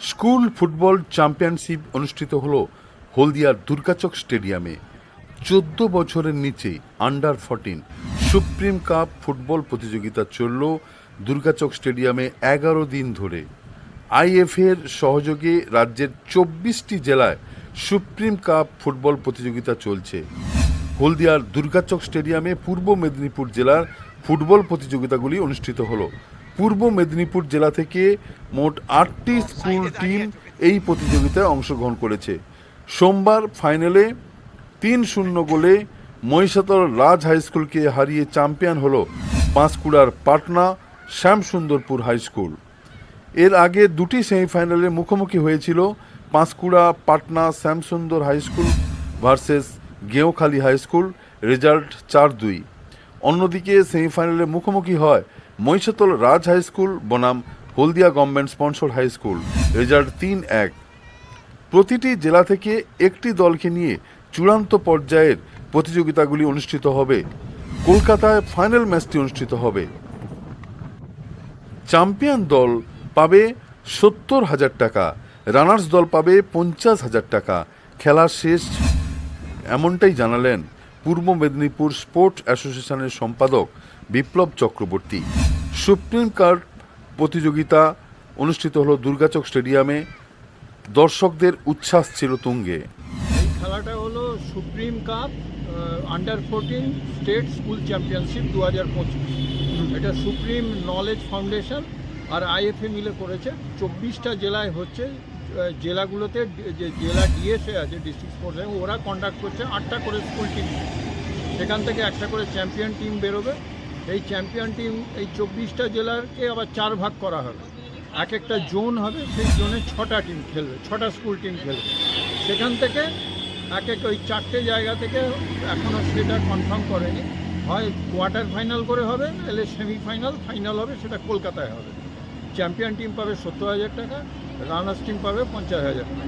School football championship অনুষ্ঠিত হল হলদিয়ার দুর্গাচক স্টেডিয়ামে। চোদ্দ বছরের নিচে under fourteen supreme cup football প্রতিযোগিতা চলল দুর্গাচক স্টেডিয়ামে এগারো দিন ধরে। আইএফের সহযোগে রাজ্যের চব্বিশটি জেলায় সুপ্রিম কাপ ফুটবল প্রতিযোগিতা চলছে। হলদিয়ার দুর্গাচক স্টেডিয়ামে পূর্ব মেদিনীপুর জেলার ফুটবল প্রতিযোগিতাগুলি অনুষ্ঠিত হলো। পূর্ব মেদিনীপুর জেলা থেকে মোট আটটি স্কুল টিম এই প্রতিযোগিতায় অংশগ্রহণ করেছে। সোমবার ফাইনালে তিন শূন্য গোলে মহিষাতর রাজ হাই স্কুলকে হারিয়ে চ্যাম্পিয়ন হলো পাঁশকুড়ার পাটনা শ্যামসুন্দরপুর হাই স্কুল। এর আগে দুটি সেমিফাইনালে মুখোমুখি হয়েছিল Panskura, Patna, Shyamsundar high school versus Geonkhali high school, result চার দুই। অন্যদিকে সেমিফাইনালে মুখোমুখি হয় মহিষাতল রাজ হাই স্কুল, বনাম Haldia government sponsor high school. Result তিন এক। প্রতিটি জেলা থেকে একটি দলকে নিয়ে চূড়ান্ত পর্যায়ের প্রতিযোগিতাগুলি অনুষ্ঠিত হবে। কলকাতায় ফাইনাল ম্যাচটি অনুষ্ঠিত হবে। চ্যাম্পিয়ন দল পাবে সত্তর হাজার টাকা, রানার্স দল পাবে পঞ্চাশ হাজার টাকা। খেলা শেষ, এমনটাই জানালেন পূর্ব মেদিনীপুর স্পোর্টস অ্যাসোসিয়েশনের সম্পাদক বিপ্লব চক্রবর্তী। সুপ্রিম কার্ড প্রতিযোগিতা অনুষ্ঠিত হলো দুর্গাচক স্টেডিয়ামে। দর্শকদের উচ্ছ্বাস ছিল তুঙ্গে। এই খেলাটা হলো supreme cup under fourteen state school championship দু হাজার পঁচিশ। এটা সুপ্রিম নলেজ ফাউন্ডেশন আর আইএফএ মিলে করেছে। চব্বিশটা জেলায় হচ্ছে জেলাগুলোতে যে জেলা ডিএসএ আছে, ডিস্ট্রিক্ট স্পোর্টস ওরা কন্ডাক্ট করছে আটটা করে স্কুল টিম সেখান থেকে একটা করে চ্যাম্পিয়ন টিম বেরোবে। এই চ্যাম্পিয়ন টিম এই চব্বিশটা জেলারকে আবার চার ভাগ করা হবে। এক একটা জোন হবে, সেই জোনে ছটা টিম খেলবে, ছটা স্কুল টিম খেলবে। সেখান থেকে এক এক ওই চারটে জায়গা থেকে এখনও সেটা কনফার্ম করেনি। হয় কোয়ার্টার ফাইনাল করে হবে, নাহলে সেমিফাইনাল ফাইনাল হবে, সেটা কলকাতায় হবে। চ্যাম্পিয়ন টিম পাবে সত্তর হাজার টাকা, রানার্স টিম পাবে পঞ্চাশ হাজার টাকা।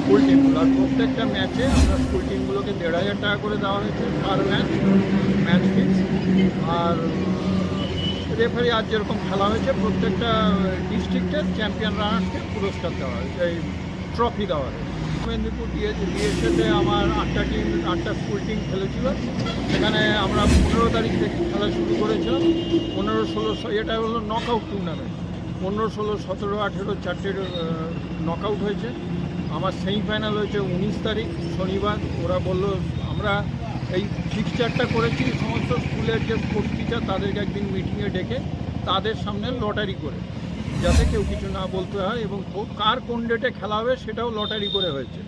স্কুল টিমগুলো আর প্রত্যেকটা ম্যাচে আমরা স্কুল টিমগুলোকে দেড় হাজার টাকা করে দেওয়া হয়েছে পার ম্যাচ ম্যাচ ফিক্স আর রেফারি আজ যেরকম খেলা হয়েছে, প্রত্যেকটা ডিস্ট্রিক্টের চ্যাম্পিয়ন রানার্সকে পুরস্কার দেওয়া হয়েছে, এই ট্রফি দেওয়া হয়েছে। মেদিনীপুর ডিএসএতে আমার আটটা টিম আটটা স্কুল টিম খেলেছিল। সেখানে আমরা পনেরো তারিখ থেকে খেলা শুরু করেছিলাম। পনেরো, ষোলো এটা হলো নক আউট টুর্নামেন্ট পনেরো, ষোলো, সতেরো, আঠেরো চারটের নক আউট হয়েছে। আমার সেমিফাইনাল হয়েছে উনিশ তারিখ, শনিবার। ওরা বলল, আমরা এই ফিক্সচারটা করেছি সমস্ত স্কুলের যে স্পোর্টস টিচার তাদেরকে একদিন মিটিংয়ে ডেকে তাদের সামনে লটারি করে, যাতে কেউ কিছু না বলতে হয় এবং কার কোন ডেটে খেলা হবে, সেটাও লটারি করে হয়েছে।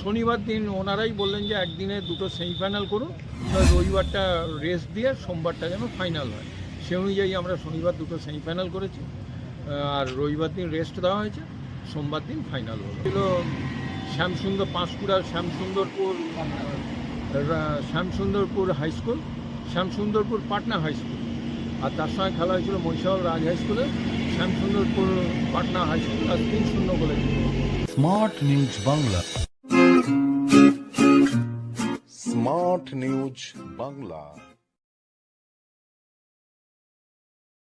শনিবার দিন ওনারাই বললেন যে, একদিনে দুটো সেমিফাইনাল করুন রবিবারটা রেস্ট দিয়ে, সোমবারটা যেন ফাইনাল হয়। সে অনুযায়ী আমরা শনিবার দুটো সেমিফাইনাল করেছি। আর রবিবার দিন রেস্ট দেওয়া হয়েছে, সোমবার দিন ফাইনাল হলো। ছিল Shyamsundar Panskura, Shyamsundarpur Shyamsundarpur high school Shyamsundarpur Patna high school আর তার সঙ্গে খেলা হয়েছিল মহিষাদল রাজ হাই স্কুলে শ্যামসুন্দরপুর পাটনা হাই স্কুল আর তিন শূন্য বলে smart news Bangla smart news Bangla